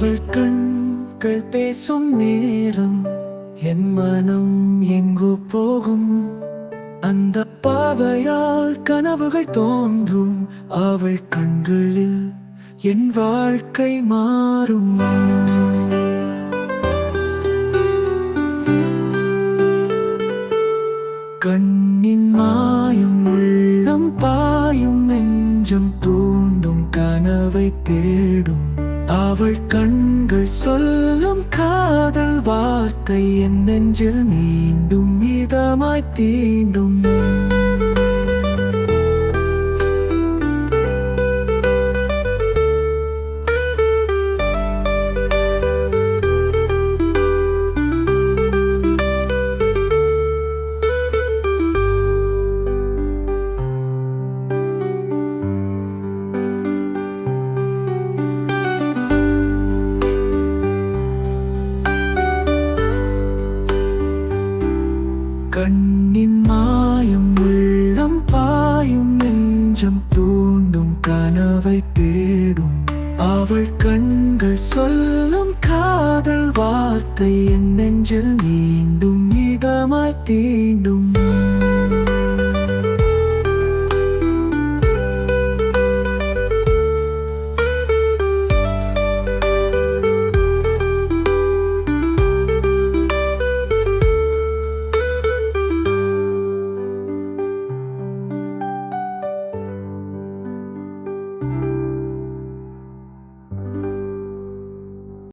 அவள் கண்கள் பேசும் நேரம் என் மனம் எங்கு போகும்? அந்த பாவையால் கனவுகள் தோன்றும் அவள் கண்களில் என் வாழ்க்கை மாறும். கண்ணின் மாயும் உள்ளம் பாயும் நெஞ்சம் தூண்டும் கனவை தேடும். அவள் கண்கள் சொல்லும் காதல் வார்த்தை என் நெஞ்சில் மீண்டும் மீதமாய் தீண்டும். கண்ணின் மாயம் உள்ளம் பாயும் நெஞ்சம் தூண்டும் கனவை தேடும். அவள் கண்கள் சொல்லும் காதல் வார்த்தை என் நெஞ்சில் மீண்டும் இதமாய் தீண்டும்.